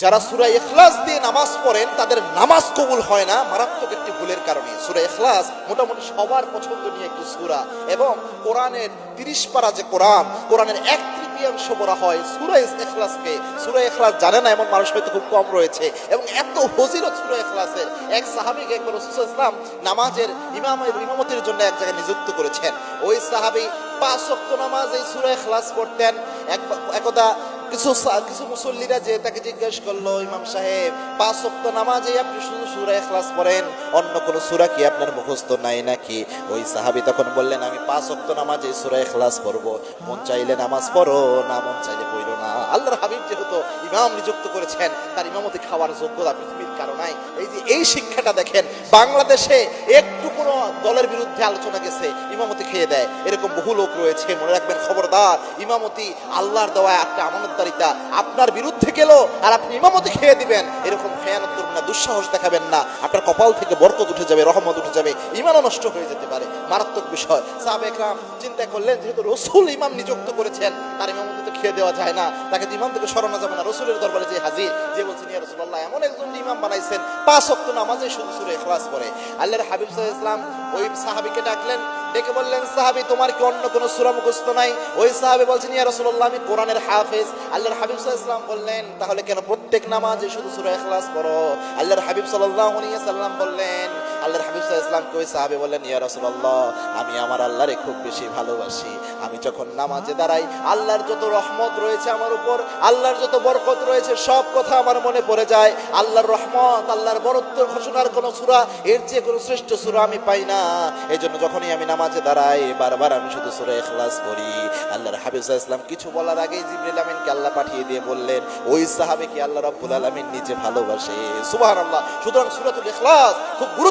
যারা সুরা ইখলাস দিয়ে নামাজ পড়েন, তাদের নামাজ কবুল হয় না, মারাত্মক একটি ভুলের কারণে। সুরা ইখলাস মোটামুটি সবার পছন্দনীয় একটি সুরা। এবং কোরআনের তিরিশ পারা যে কোরআন, কোরআনের এক তৃতীয়াংশ বলা হয় সুরা ইখলাসকে। সুরা ইখলাস জানে না, এমন মানুষ হয়তো খুব কম রয়েছে। এবং এত হজিরত সুরা ইখলাসের এক সাহাবিকে একবার রসুল ইসলাম নামাজের ইমামের ইমামতির জন্য এক জায়গায় নিযুক্ত করেছেন। ওই সাহাবি পাঁচ নামাজ এই সুরা ইখলাস পড়তেন। এক একদা কিছু কিছু মুসল্লিরা যে তাকে জিজ্ঞেস করল, ইমাম সাহেব, পাঁচ সপ্ত নামাজে আপনি শুধু সুরা এখলাস পড়েন, অন্য কোন সুরা কি আপনার মুখস্থ নাই নাকি? ওই সাহাবি তখন বললেন, আমি পাঁচ সপ্ত নামাজে সুরা এখলাস পড়ব, মন চাইলে নামাজ পড়ো, না মন চাইলে পড়ো না। আল্লাহর হাবিব যেহেতু ইমাম নিযুক্ত করেছেন, তার ইমামতি খাওয়ার যোগ্যতা পৃথিবীর কারও নাই। এই যে এই শিক্ষাটা দেখেন, বাংলাদেশে একটু কোনো দলের বিরুদ্ধে আলোচনা গেছে, ইমামতি খেয়ে দেয়। এরকম বহু লোক রয়েছে, মনে রাখবেন খবরদার, ইমামতি আল্লাহর দেওয়া একটা আমানতদারিতা আপনার বিরুদ্ধে গেল আর আপনি ইমামতি খেয়ে দিবেন। এরকম খেয়ানত করবেন না দুঃসাহস দেখাবেন না। আপনার কপাল থেকে বরকত উঠে যাবে, রহমত উঠে যাবে, ইমানও নষ্ট হয়ে যেতে পারে। মারাত্মক বিষয়। সাহাবে একরাম চিন্তা করলেন, যেহেতু রসুল ইমাম নিযুক্ত করেছেন, তার ইমামতি তো খেয়ে দেওয়া যায় না। তাকে ইমাম থেকে সরানো যাবে না। রসুলের দরবারে যে হাজির, যে বলছেন, ইয়া রসুল্লাহ এমন একজন ইমাম বানাইছেন। পাঁচ অক্ত নামাজে শুধু সুরে ইখলাস করে আল্লাহর হাবিব আলাইহি ইসলাম ওই সাহাবীকে ডাকলেন ডেকে বললেন, সাহাবি, তোমার কি অন্য কোনো সুরা মুখস্থ নাই? ওই সাহাবি বলছেন, ইয়া রাসূলুল্লাহ, আমি কোরআনের হাফেজ। আল্লাহর হাবিব ইসলাম বললেন, তাহলে কেন প্রত্যেক নামাজে শুধু সুরা এখলাস পড়ো? আল্লাহর হাবিব আলাইহি সাল্লাম বললেন আল্লাহর হাবিব সাল্লাল্লাহু আলাইহি ইসলামকে ওই সাহাবী বললেন, ইয়া রাসূলুল্লাহ, আমি আমার আল্লাহরে খুব বেশি ভালোবাসি। আমি যখন নামাজে দাঁড়াই, আল্লাহর যত রহমত রয়েছে আমার উপর, আল্লাহর যত বরকত রয়েছে, সব কথা আমার মনে পড়ে যায়। আল্লাহর রহমত, আল্লাহর বরত্ব ঘোষণার কোন সূরা, এর চেয়ে কোনো শ্রেষ্ঠ সূরা আমি পাই না। এই জন্য যখনই আমি নামাজে দাঁড়াই, বারবার আমি শুধু সূরা ইখলাস পড়ি। আল্লাহর হাবিব ইসলাম কিছু বলার আগেই জিবরিল আমিনকে আল্লাহ পাঠিয়ে দিয়ে বললেন, ওই সাহাবীকে আল্লাহ রাব্বুল আলামিন নিজে ভালোবাসে। সুবহানাল্লাহ। সুতরাং সূরাতুল ইখলাস খুব গুরুত্বপূর্ণ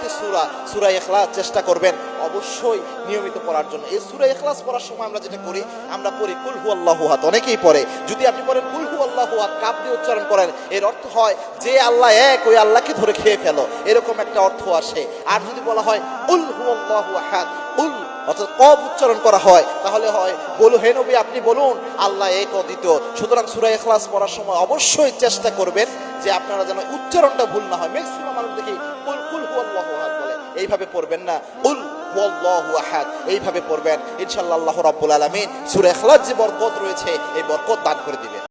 একটি সূরা সূরা ইখলাস চেষ্টা করবেন অবশ্যই নিয়মিত পড়ার জন্য। এই সূরা ইখলাস পড়ার সময় আমরা যেটা করি, আমরা পড়ি, কুল হু আল্লাহু আহাদ অনেকেই পড়ে। যদি আপনি পড়েন, কুল হু আল্লাহু আহাদ কাপ দিয়ে উচ্চারণ করেন, এর অর্থ হয় যে আল্লাহ এক, ওই আল্লাহকে ধরে খেয়ে ফেলো। এরকম একটা অর্থ আসে। আর যদি বলা হয় উল হু আল্লাহু আহাদ উল অর্থাৎ কব উচ্চারণ করা হয়, তাহলে হয়, বলু, হে নবী, আপনি বলুন, আল্লাহ এক অদ্বিতীয় সুতরাং সূরা ইখলাস পড়ার সময় অবশ্যই চেষ্টা করবেন যে আপনারা যেন উচ্চারণটা ভুল না হয়। ম্যাক্সিমাম মানুষ দেখি এইভাবে পড়বেন না। উল এইভাবে পড়বেন। ইনশাল্লাহ রব্বুল আলমিন সুরে সূরা যে বরকত রয়েছে, এই বরকত দান করে দিবেন।